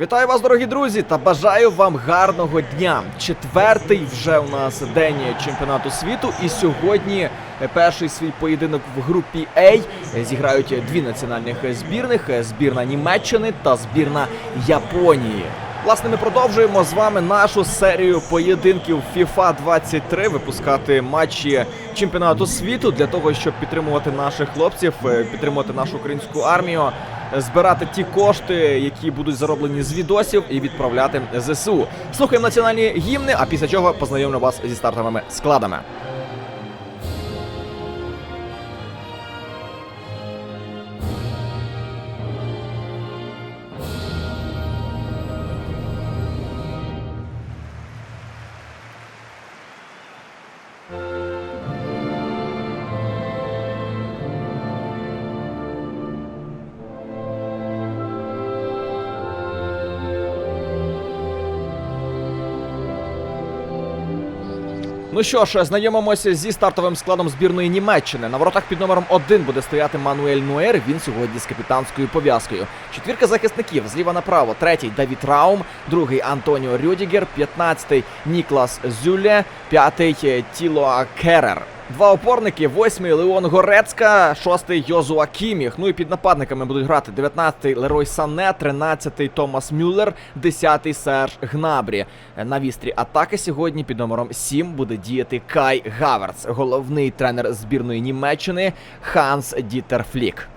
Вітаю вас, дорогі друзі, та бажаю вам гарного дня. Четвертий вже у нас день чемпіонату світу, і сьогодні перший свій поєдинок в групі А зіграють дві національних збірних: збірна Німеччини та збірна Японії. Власне, ми продовжуємо з вами нашу серію поєдинків FIFA 23, випускати матчі чемпіонату світу для того, щоб підтримувати наших хлопців, підтримувати нашу українську армію, збирати ті кошти, які будуть зароблені з відосів, і відправляти ЗСУ. Слухаємо національні гімни, а після чого познайомлю вас зі стартовими складами. Ну що ж, знайомимося зі стартовим складом збірної Німеччини. На воротах під номером 1 буде стояти Мануель Нуер. Він сьогодні з капітанською пов'язкою. Четвірка захисників зліва направо. Третій Давід Раум, другий Антоніо Рюдігер, п'ятнадцятий Ніклас Зюле, п'ятий Тіло Керер. Два опорники, восьмий Леон Горецька, шостий Йозуа Кіміх. Ну і під нападниками будуть грати 19-й Лерой Сане, 13-й Томас Мюллер, 10-й Серж Гнабрі. На вістрі атаки сьогодні під номером 7 буде діяти Кай Гаверц, головний тренер збірної Німеччини Ханс Дітер Флік.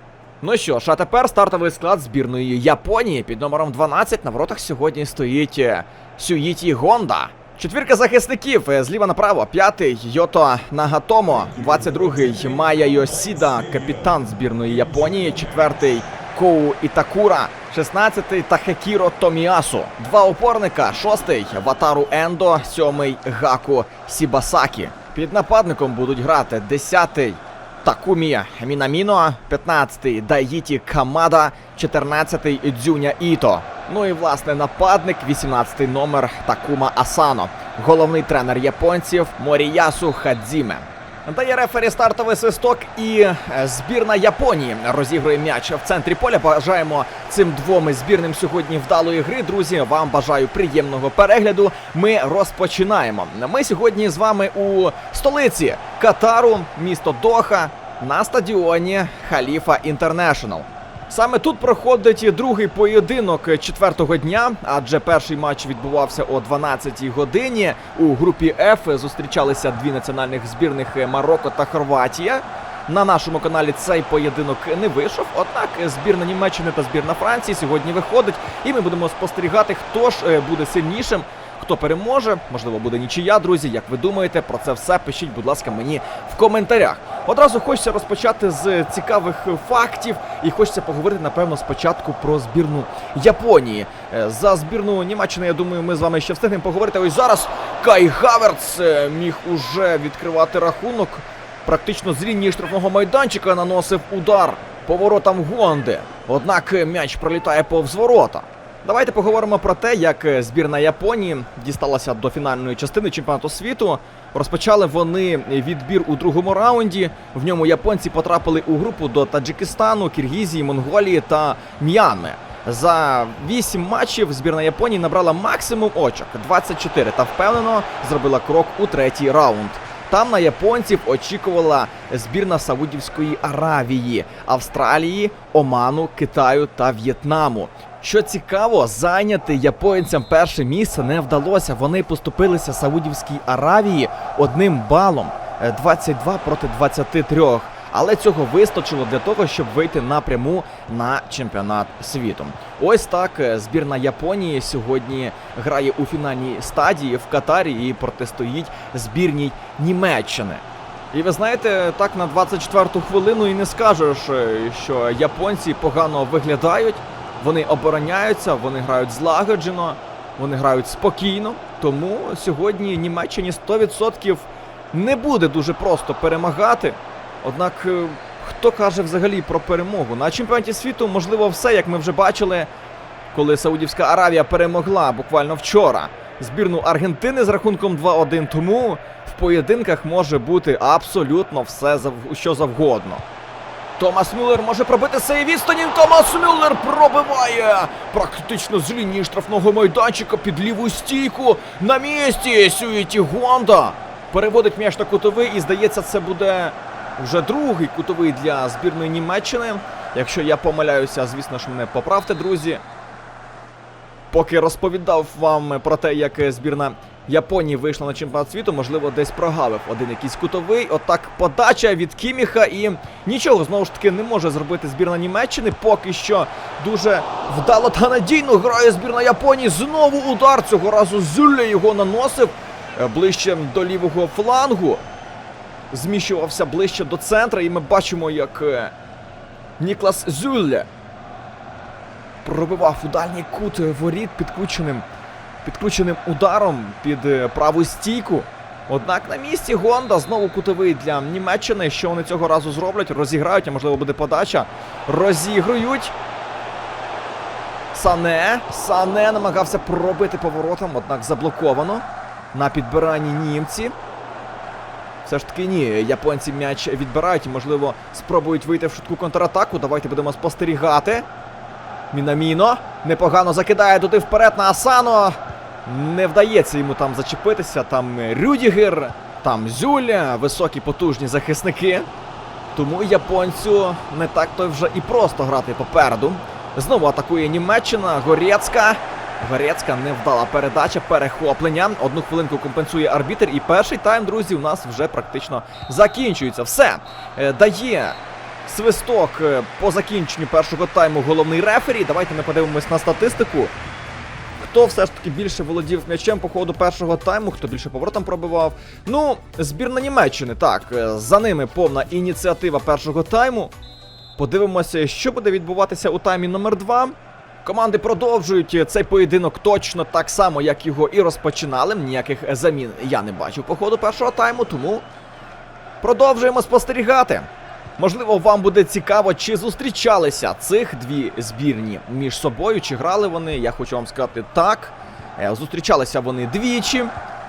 Ну що ж, а тепер стартовий склад збірної Японії під номером 12 на воротах сьогодні стоїть е, Сюїті Гонда. Четвірка захисників е, зліва направо. П'ятий Йото Нагатомо, 22-й Майя Йосіда, капітан збірної Японії. Четвертий Коу Ітакура, 16-й Тахекіро Томіасу. Два опорника. Шостий Ватару Ендо, сьомий Гаку Сібасакі. Під нападником будуть грати 10-й Такумі Мінаміно, 15-й Дайїті Камада, 14-й Дзюня Іто. Ну і власне нападник, 18-й номер Такума Асано. Головний тренер японців Моріясу Хадзіме. Дає рефері стартовий свисток і е, збірна Японії розігрує м'яч в центрі поля. Бажаємо цим двом збірним сьогодні вдалої гри. Друзі, вам бажаю приємного перегляду. Ми розпочинаємо. Ми сьогодні з вами у столиці Катару, місто Доха, на стадіоні Халіфа Інтернешнл. Саме тут проходить другий поєдинок четвертого дня, адже перший матч відбувався о 12-й годині. У групі F зустрічалися дві національних збірних Марокко та Хорватія. На нашому каналі цей поєдинок не вийшов. Однак збірна Німеччини та збірна Франції сьогодні виходить, і ми будемо спостерігати, хто ж е, буде сильнішим. Хто переможе, можливо, буде нічия, друзі. Як ви думаєте, про це все пишіть, будь ласка, мені в коментарях. Одразу хочеться розпочати з цікавих фактів, і хочеться поговорити, напевно, спочатку про збірну Японії. Е, За збірну Німеччини, я думаю, ми з вами ще встигнемо поговорити. Ось зараз Кай Хаверц е, міг уже відкривати рахунок. Практично з лінії штрафного майданчика наносив удар поворотам Гонди. Однак м'яч пролітає повз ворота. Давайте поговоримо про те, як е, збірна Японії дісталася до фінальної частини чемпіонату світу. Розпочали вони відбір у другому раунді. В ньому японці потрапили у групу до Таджикистану, Киргізії, Монголії та М'янми. За 8 матчів збірна Японії набрала максимум очок 24 та впевнено зробила крок у третій раунд. Там на японців очікувала збірна Саудівської Аравії, Австралії, Оману, Китаю та В'єтнаму. Що цікаво, зайняти японцям перше місце не вдалося. Вони поступилися Саудівській Аравії одним балом е, 22 проти 23. Але цього вистачило для того, щоб вийти напряму на чемпіонат світу. Ось так е, збірна Японії сьогодні грає у фінальній стадії в Катарі і протистоїть збірній Німеччини. І ви знаєте, так на 24-ту хвилину і не скажеш, е, що японці погано виглядають. Вони обороняються, вони грають злагоджено, вони грають спокійно. Тому сьогодні Німеччині 100% не буде дуже просто перемагати. Однак, е, хто каже взагалі про перемогу? На чемпіонаті світу можливо все, як ми вже бачили, коли Саудівська Аравія перемогла буквально вчора збірну Аргентини з рахунком 2-1. Тому в поєдинках може бути абсолютно все що завгодно. Томас Мюллер може пробити з відстані. Томас Мюллер пробиває практично з лінії штрафного майданчика під ліву стійку. На місці Сюїті Гонда переводить м'яч на кутовий, і здається, це буде вже другий кутовий для збірної Німеччини. Якщо я помиляюся, звісно ж, мене поправте, друзі. Поки розповідав вам про те, як збірна Японії вийшла на чемпіонат світу, можливо, десь прогавив один якийсь кутовий. Отак подача від Кіміха і нічого знову ж таки не може зробити збірна Німеччини. Поки що дуже вдало та надійно грає збірна Японії. Знову удар цього разу Зюлля його наносив е, ближче до лівого флангу. Зміщувався ближче до центра, і ми бачимо, як е, Ніклас Зюлля пробивав у дальній кут воріт підключеним, підключеним ударом під е, праву стійку. Однак на місці Гонда знову кутовий для Німеччини. Що вони цього разу зроблять? Розіграють, а можливо буде подача. Розігрують. Сане. Сане намагався пробити поворотом, однак заблоковано. На підбиранні німці. Все ж таки ні, японці м'яч відбирають можливо, спробують вийти в швидку контратаку. Давайте будемо спостерігати. Мінаміно непогано закидає туди вперед на Асано. Не вдається йому там зачепитися. Там Рюдігер, там Зюля, високі потужні захисники. Тому японцю не так то вже і просто грати попереду. Знову атакує Німеччина, Горецька. Горецька невдала передача, перехоплення. Одну хвилинку компенсує арбітер. І перший тайм, друзі, у нас вже практично закінчується. Все Е, дає свисток е, по закінченню першого тайму головний рефері. Давайте ми подивимось на статистику. Хто все ж таки більше володів м'ячем по ходу першого тайму, хто більше поворотом пробивав. Ну, збірна Німеччини, так, е, за ними повна ініціатива першого тайму. Подивимося, що буде відбуватися у таймі номер 2 Команди продовжують цей поєдинок точно так само, як його і розпочинали. Ніяких замін я не бачу по ходу першого тайму, тому продовжуємо спостерігати. Можливо, вам буде цікаво, чи зустрічалися цих дві збірні між собою, чи грали вони. Я хочу вам сказати так. Е, Зустрічалися вони двічі.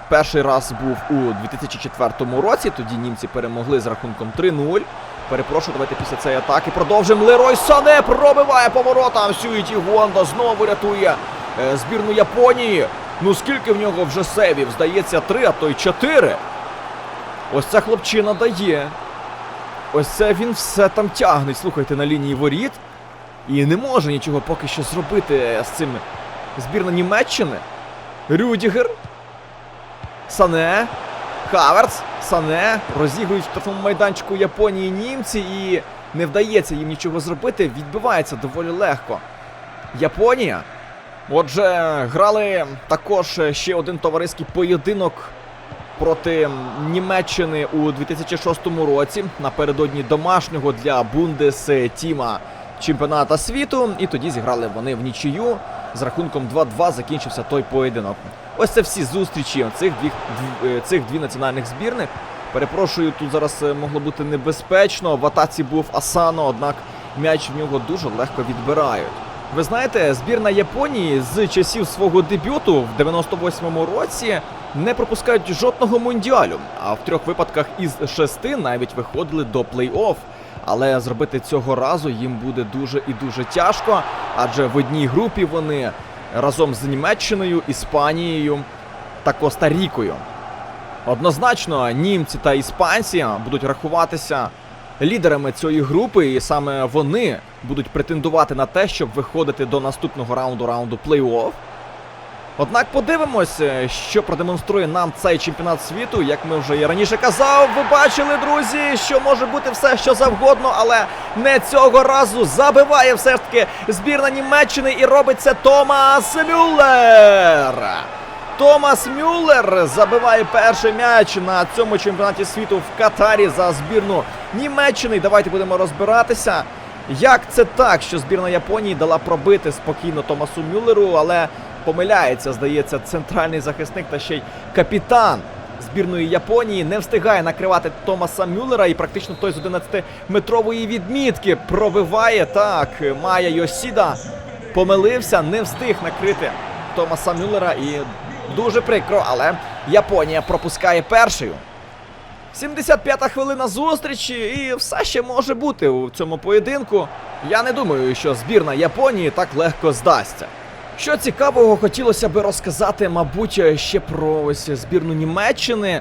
Перший раз був у 2004 році. Тоді німці перемогли з рахунком 3-0. Перепрошую, давайте після цієї атаки продовжимо. Лерой Сане пробиває поворотом. Сюїті Гонда знову рятує е, збірну Японії. Ну скільки в нього вже сейвів? Здається, три, а то й чотири. Ось ця хлопчина дає. Ось це він все там тягне, слухайте, на лінії воріт. І не може нічого поки що зробити з цим збірна Німеччини. Рюдігер. Сане. Хаверц. Сане. Розігрують в штрафному майданчику Японії німці і не вдається їм нічого зробити. Відбивається доволі легко. Японія. Отже, грали також ще один товариський поєдинок проти Німеччини у 2006 році напередодні домашнього для Бундес Тіма чемпіоната світу. І тоді зіграли вони в нічию. З рахунком 2-2 закінчився той поєдинок. Ось це всі зустрічі цих дві, дв- е, цих дві національних збірних. Перепрошую, тут зараз е, могло бути небезпечно. В атаці був Асано, однак м'яч в нього дуже легко відбирають. Ви знаєте, збірна Японії з часів свого дебюту в 98-му році не пропускають жодного мундіалю, а в трьох випадках із шести навіть виходили до плей-офф. Але зробити цього разу їм буде дуже і дуже тяжко, адже в одній групі вони разом з Німеччиною, Іспанією та Коста-Рікою. Однозначно, німці та іспанці будуть рахуватися лідерами цієї групи, і саме вони будуть претендувати на те, щоб виходити до наступного раунду раунду плей-офф. Однак подивимося, що продемонструє нам цей чемпіонат світу. Як ми вже і раніше казав, ви бачили, друзі, що може бути все, що завгодно, але не цього разу забиває все ж таки збірна Німеччини і робить це Томас Мюллер. Томас Мюллер забиває перший м'яч на цьому чемпіонаті світу в Катарі за збірну Німеччини. Давайте будемо розбиратися. Як це так, що збірна Японії дала пробити спокійно Томасу Мюллеру, але помиляється, здається, центральний захисник та ще й капітан збірної Японії не встигає накривати Томаса Мюллера і практично той з 11-метрової відмітки пробиває. Так, Майя Йосіда помилився, не встиг накрити Томаса Мюллера і дуже прикро, але Японія пропускає першою. 75-та хвилина зустрічі, і все ще може бути у цьому поєдинку. Я не думаю, що збірна Японії так легко здасться. Що цікавого хотілося би розказати, мабуть, ще про ось збірну Німеччини.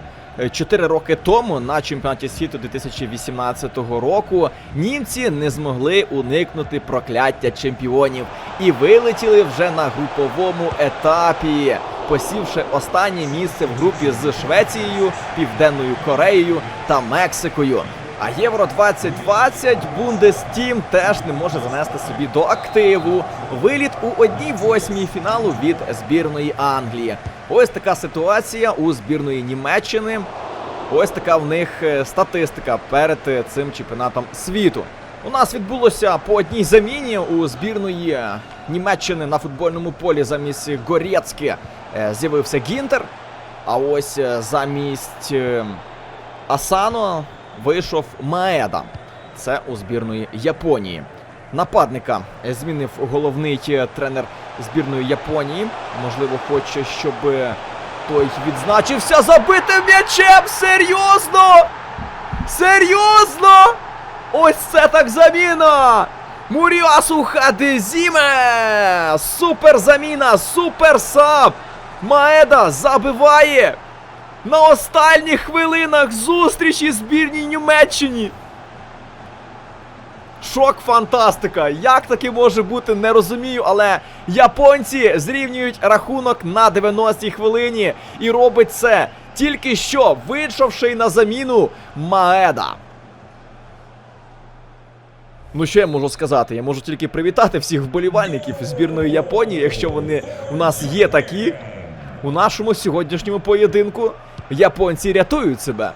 Чотири роки тому на чемпіонаті світу 2018 року німці не змогли уникнути прокляття чемпіонів і вилетіли вже на груповому етапі, посівши останнє місце в групі з Швецією, Південною Кореєю та Мексикою. А Євро 2020 Бундестім теж не може занести собі до активу. Виліт у одній восьмій фіналу від збірної Англії. Ось така ситуація у збірної Німеччини. Ось така в них е, статистика перед е, цим чемпіонатом світу. У нас відбулося по одній заміні у збірної Німеччини на футбольному полі замість Горєцьки е, з'явився Гінтер. А ось замість Асано вийшов Маеда. Це у збірної Японії. Нападника змінив головний е, тренер збірної Японії. Можливо, хоче, щоб е, той відзначився забитим м'ячем. Серйозно! Серйозно! Ось це так заміна! Муріасу Хадезіме! Супер заміна! Супер сап! Маеда забиває! На останніх хвилинах зустрічі збірній Німеччині! Шок фантастика! Як таке може бути, не розумію, але японці зрівнюють рахунок на 90-й хвилині і робить це тільки що вийшовши на заміну Маеда. Ну що я можу сказати? Я можу тільки привітати всіх вболівальників збірної Японії, якщо вони у нас є такі. У нашому сьогоднішньому поєдинку японці рятують себе.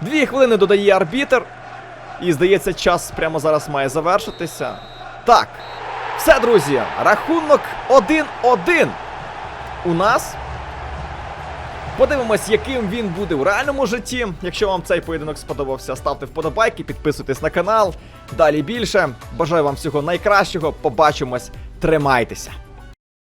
Дві хвилини додає арбітер. І здається, час прямо зараз має завершитися. Так, все, друзі, рахунок 1-1 у нас. Подивимось, яким він буде у реальному житті. Якщо вам цей поєдинок сподобався, ставте вподобайки, підписуйтесь на канал. Далі більше. Бажаю вам всього найкращого. Побачимось. Тримайтеся.